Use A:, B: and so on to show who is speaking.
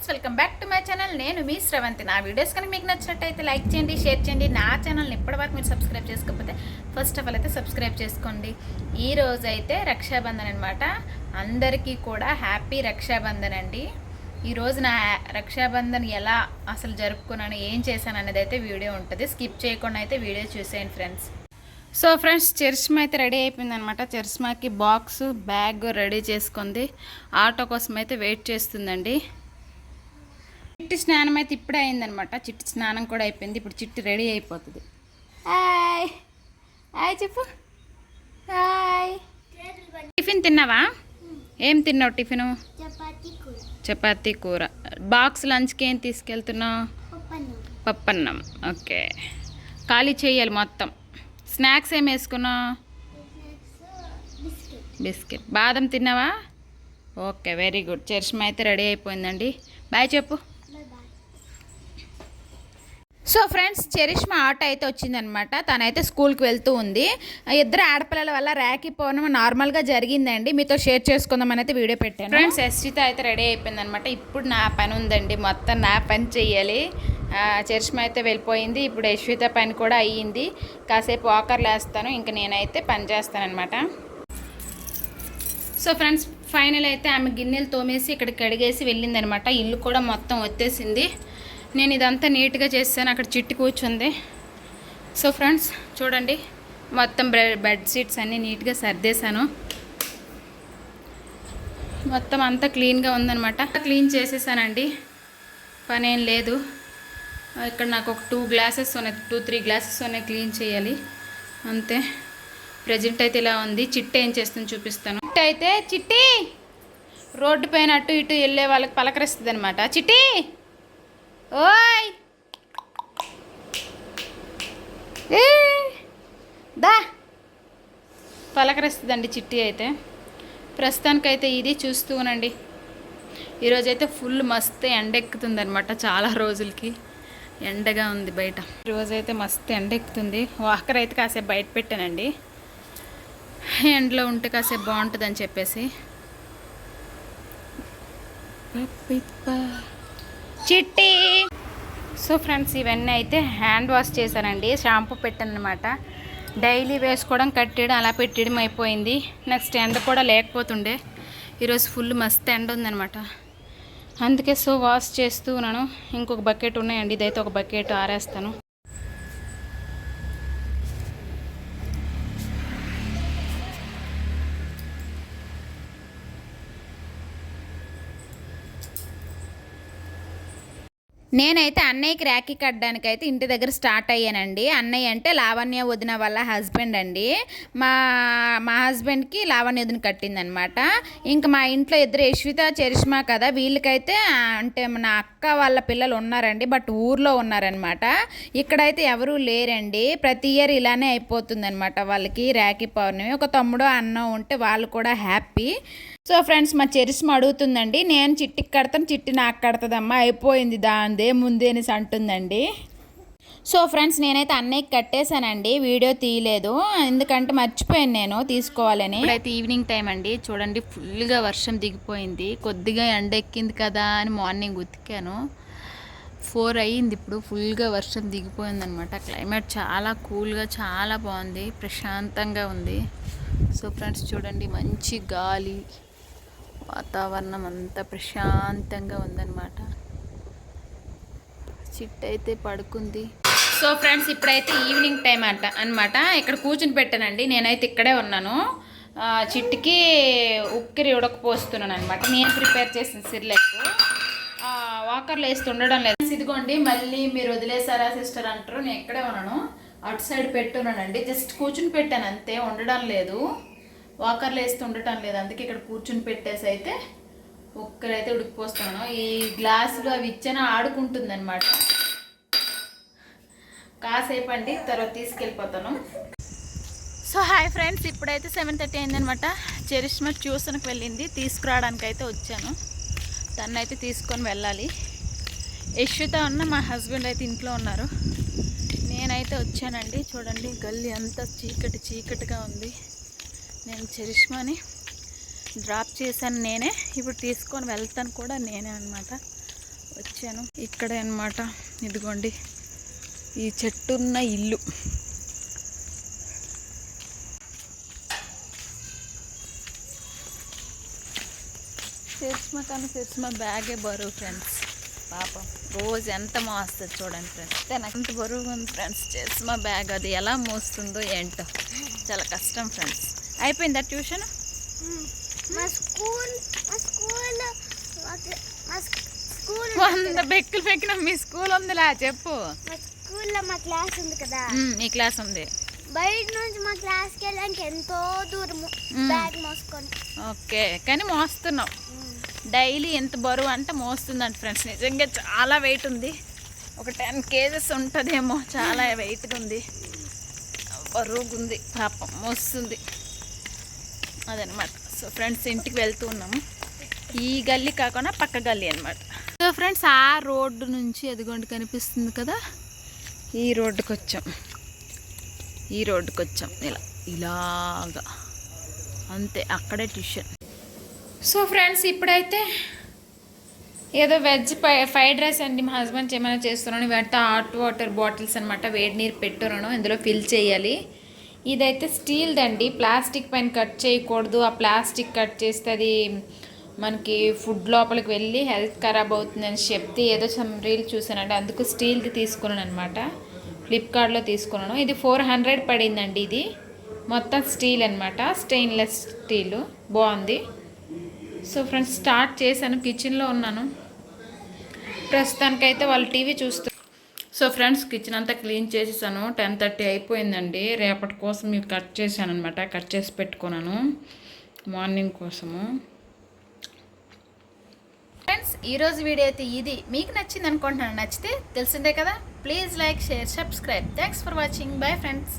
A: Friends welcome back to my channel. నేను మీ శ్రవంతి నా వీడియోస్ కనుక మీకు నచ్చినట్టయితే లైక్ చేయండి షేర్ చేయండి. నా ఛానల్ని ఇప్పటివరకు మీరు సబ్స్క్రైబ్ చేసుకోకపోతే ఫస్ట్ ఆఫ్ ఆల్ అయితే సబ్స్క్రైబ్ చేసుకోండి. ఈ రోజు అయితే రక్షాబంధన్ అనమాట అందరికీ కూడా హ్యాపీ రక్షాబంధన్ అండి. ఈ రోజు నా రక్షాబంధన్ ఎలా అసలు జరుపుకున్నాను ఏం చేశాను అనేది అయితే వీడియో ఉంటుంది. స్కిప్ చేయకుండా అయితే వీడియో చూసేయండి ఫ్రెండ్స్. సో ఫ్రెండ్స్ చర్చ్మా అయితే రెడీ అయిపోయింది అనమాట చర్చ్మాకి బాక్స్ బ్యాగ్ రెడీ చేసుకుంది. ఆటో కోసం అయితే వెయిట్ చేస్తుందండి. చిట్టి స్నానం అయితే ఇప్పుడే అయిందనమాట. చిట్టి స్నానం కూడా అయిపోయింది. ఇప్పుడు చిట్టి రెడీ అయిపోతుంది. హాయ్. హాయ్ చెప్పు. హాయ్. టిఫిన్ తిన్నావా? ఏం తిన్నావు టిఫిన్?
B: చపాతీ కూర.
A: బాక్స్ లంచ్కి ఏం తీసుకెళ్తున్నావు?
B: పప్పన్నం.
A: ఓకే. ఖాళీ చేయాలి మొత్తం. స్నాక్స్ ఏం వేసుకున్నావు?
B: బిస్కెట్.
A: బాదం తిన్నావా? Okay very good. చర్చమ అయితే రెడీ అయిపోయిందండి. బాయ్ చెప్పు. సో ఫ్రెండ్స్ చెరిష్మ ఆటో అయితే వచ్చిందనమాట తనైతే స్కూల్కి వెళ్తూ ఉంది. ఇద్దరు ఆడపిల్లల వల్ల ర్యాకి పోవడం నార్మల్గా జరిగిందండి. మీతో షేర్ చేసుకుందామని అయితే వీడియో పెట్టాను. ఫ్రెండ్స్ ఎస్విత అయితే రెడీ అయిపోయిందనమాట ఇప్పుడు నా పని ఉందండి. మొత్తం నా పని చెయ్యాలి. చరిష్మ అయితే వెళ్ళిపోయింది. ఇప్పుడు యశ్విత పని కూడా అయ్యింది. కాసేపు వాకర్లు వేస్తాను. ఇంకా నేనైతే పని చేస్తానమాట సో ఫ్రెండ్స్ ఫైనల్ అయితే ఆమె గిన్నెలు తోమేసి ఇక్కడ కడిగేసి వెళ్ళిందనమాట ఇల్లు కూడా మొత్తం వచ్చేసింది నేను ఇదంతా నీట్గా చేస్తాను అక్కడ చిట్టి కూర్చుంది. సో ఫ్రెండ్స్ చూడండి. మొత్తం బెడ్ షీట్స్ అన్నీ నీట్గా సర్దేశాను. మొత్తం అంతా క్లీన్గా ఉందనమాట క్లీన్ చేసేసానండి. పని ఏం లేదు. ఇక్కడ నాకు ఒక టూ గ్లాసెస్ ఉన్నాయి. టూ త్రీ గ్లాసెస్ ఉన్నాయి క్లీన్ చేయాలి. అంతే. ప్రజెంట్ అయితే ఇలా ఉంది. చిట్టి ఏం చేస్తుంది చూపిస్తాను. చిట్టి అయితే చిట్టి! రోడ్డు పైన అటు ఇటు వెళ్ళే వాళ్ళకి పలకరిస్తుంది అనమాట చిట్టి! ఓయ్! ఏ, దా! పలకరిస్తుందండి చిట్టి అయితే. ప్రస్తుతానికైతే ఇది చూస్తూ ఉనండి ఈరోజైతే ఫుల్ మస్తు ఎండెక్కుతుంది అనమాట చాలా రోజులకి. ఎండగా ఉంది బయట. ఈరోజైతే మస్తు ఎండెక్కుతుంది. వాకర్ అయితే కాసేపు బయట పెట్టానండి. ఎండలో ఉంటే కాసేపు బాగుంటుందని చెప్పేసి. చిట్టి. సో ఫ్రెండ్స్ ఇవన్నీ అయితే హ్యాండ్ వాష్ చేశానండి. షాంపూ పెట్టాను అనమాట డైలీ వేసుకోవడం కట్టేయడం అలా పెట్టేయడం అయిపోయింది. నెక్స్ట్ ఎండ కూడా లేకపోతుండే. ఈరోజు ఫుల్ మస్తు ఎండ ఉందనమాట అందుకే సో వాష్ చేస్తూ ఉన్నాను. ఇంకొక బకెట్ ఉన్నాయండి. ఇదైతే ఒక బకెట్ ఆరేస్తాను. నేనైతే అన్నయ్యకి ర్యాకీ కట్టడానికి అయితే ఇంటి దగ్గర స్టార్ట్ అయ్యానండి. అన్నయ్య అంటే లావణ్య వదిన వాళ్ళ హస్బెండ్ అండి. మా మా హస్బెండ్కి లావణ్య వదిన కట్టిందనమాట. ఇంకా మా ఇంట్లో ఇద్దరు యశ్విత చరిష్మా కదా వీళ్ళకైతే అంటే నా అక్క వాళ్ళ పిల్లలు ఉన్నారండి బట్ ఊర్లో ఉన్నారనమాట. ఇక్కడైతే ఎవరూ లేరండి. ప్రతి ఇయర్ ఇలానే అయిపోతుందనమాట వాళ్ళకి ర్యాకీ పౌర్ణమి. ఒక తమ్ముడు అన్న ఉంటే వాళ్ళు కూడా హ్యాపీ. సో ఫ్రెండ్స్ మా చెరిస్మ అడుగుతుందండి నేను చిట్టికి కడతాను చిట్టి నాకు కడతదమ్మా అయిపోయింది దాందే ముందే అనేసి అంటుందండి. సో ఫ్రెండ్స్ నేనైతే అన్నయ్యకి కట్టేశానండి వీడియో తీయలేదు ఎందుకంటే మర్చిపోయాను నేను తీసుకోవాలని. అయితే ఈవినింగ్ టైం అండి చూడండి ఫుల్గా వర్షం దిగిపోయింది కొద్దిగా ఎండ ఎక్కింది కదా అని మార్నింగ్ ఉతికాను. ఫోర్ అయ్యింది ఇప్పుడు ఫుల్గా వర్షం దిగిపోయింది అనమాట క్లైమేట్ చాలా కూల్గా చాలా బాగుంది ప్రశాంతంగా ఉంది. సో ఫ్రెండ్స్ చూడండి మంచి గాలి వాతావరణం అంతా ప్రశాంతంగా ఉందన్నమాట. చిట్ అయితే పడుకుంది. సో ఫ్రెండ్స్ ఇప్పుడైతే ఈవినింగ్ టైం అంట అనమాట ఇక్కడ కూర్చుని పెట్టానండి. నేనైతే ఇక్కడే ఉన్నాను. ఆ, చిట్టికి ఉక్కిరి ఉడకపోస్తున్నాను అనమాట నేను ప్రిపేర్ చేసిన సిర్లెక్ వాకర్లో వేసి ఉండడం లేదు. ఇదిగోండి మళ్ళీ మీరు వదిలేసారా సిస్టర్ అంటారు. నేను ఇక్కడే ఉన్నాను. అటు సైడ్ పెట్టున్నానండి. జస్ట్ కూర్చుని పెట్టాను అంతే. ఉండడం లేదు. వాకర్లు వేస్తూ ఉండటం లేదు. అందుకే ఇక్కడ కూర్చుని పెట్టేసి అయితే ఒక్కరైతే ఉడికిపోస్తాను ఈ గ్లాసులు అవి ఇచ్చిన ఆడుకుంటుంది అనమాట కాసేపు అండి తర్వాత తీసుకెళ్ళిపోతాను. సో హాయ్ ఫ్రెండ్స్ ఇప్పుడైతే సెవెన్ థర్టీ అయిందనమాట చెరిష్మ ట్యూషన్కి వెళ్ళింది. తీసుకురావడానికి అయితే వచ్చాను. తన్నైతే అయితే తీసుకొని వెళ్ళాలి. యశ్విత ఉన్న మా హస్బెండ్ అయితే ఇంట్లో ఉన్నారు. నేనైతే వచ్చానండి. చూడండి గల్లీ అంతా చీకటి చీకటిగా ఉంది. చరిష్మాని డ్రాప్ చేశాను నేనే. ఇప్పుడు తీసుకొని వెళ్తాను కూడా నేనే అనమాట వచ్చాను. ఇక్కడే అనమాట ఇదిగోండి. ఈ చెట్టున్న ఇల్లు. చరిష్మా కానీ చరిష్మా బ్యాగే బరువు ఫ్రెండ్స్ పాపం. రోజు ఎంత మోస్తుంది చూడండి ఫ్రెండ్స్ నాకు ఎంత బరువు ఉంది ఫ్రెండ్స్ చేసిమ బ్యాగ్ అది ఎలా మోస్తుందో ఏంటో. చాలా కష్టం ఫ్రెండ్స్ అయిపోయిందా ట్యూషన్?
B: మా స్కూల్ మా స్కూల్ మా స్కూల్
A: వంద బెక్కులు పెక్కిన మీ స్కూల్ ఉందిలా చెప్పు.
B: మా స్కూల్లో మా క్లాస్ ఉంది కదా.
A: మ్, క్లాస్ ఉంది.
B: బయట నుంచి మా క్లాస్కి వెళ్ళడానికి ఎంతో దూరము. బ్యాగ్ మోసుకొని.
A: ఓకే కానీ మోస్తున్నావు డైలీ ఎంత బరువు అంటే మోస్తుందంట ఫ్రెండ్స్. నిజంగా చాలా వెయిట్ ఉంది. ఒక టెన్ కేజెస్ ఉంటుందేమో చాలా వెయిట్గా ఉంది. బరువుగా ఉంది పాపం మోస్తుంది. అదనమాట సో ఫ్రెండ్స్ ఇంటికి వెళ్తూ ఉన్నాము. ఈ గల్లీ కాకుండా పక్క గల్లీ అనమాట సో ఫ్రెండ్స్ ఆ రోడ్డు నుంచి ఎదుగొండి కనిపిస్తుంది కదా? ఈ రోడ్డుకి వచ్చాం ఈ రోడ్డుకి వచ్చాం ఇలా ఇలాగా. అంతే అక్కడే ట్యూషన్. సో ఫ్రెండ్స్ ఇప్పుడైతే ఏదో వెజ్ ఫ్రైడ్ రైస్ అండి మా హస్బెండ్ ఏమైనా చేస్తున్నాను ఇవంతా హాట్ వాటర్ బాటిల్స్ అనమాట వేడి నీరు పెట్టున్నాను ఇందులో ఫిల్ చేయాలి. ఇదైతే స్టీల్ది అండి ప్లాస్టిక్ పైన కట్ చేయకూడదు. ఆ ప్లాస్టిక్ కట్ చేస్తే అది మనకి ఫుడ్ లోపలికి వెళ్ళి హెల్త్ ఖరాబ్ అవుతుందని చెప్తే ఏదో సమ్ రీల్ చూసానండి అందుకు స్టీల్ది తీసుకున్నాను అనమాట ఫ్లిప్కార్ట్లో తీసుకున్నాను. ఇది ఫోర్ హండ్రెడ్ పడిందండి ఇది. మొత్తం స్టీల్ అనమాట స్టెయిన్లెస్ స్టీలు. బాగుంది. సో ఫ్రెండ్స్ స్టార్ట్ చేశాను. కిచెన్లో ఉన్నాను. ప్రస్తుతానికైతే వాళ్ళు టీవీ చూస్తూ సో ఫ్రెండ్స్ కిచెన్ అంతా క్లీన్ చేసేసాను. టెన్ థర్టీ అయిపోయిందండి. రేపటి కోసం మీకు కట్ చేశాను అనమాట కట్ చేసి పెట్టుకున్నాను మార్నింగ్ కోసము. ఫ్రెండ్స్ ఈరోజు వీడియో అయితే ఇది. మీకు నచ్చింది అనుకుంటున్నాను నచ్చితే తెలిసిందే కదా. Please like share subscribe. Thanks for watching. Bye friends.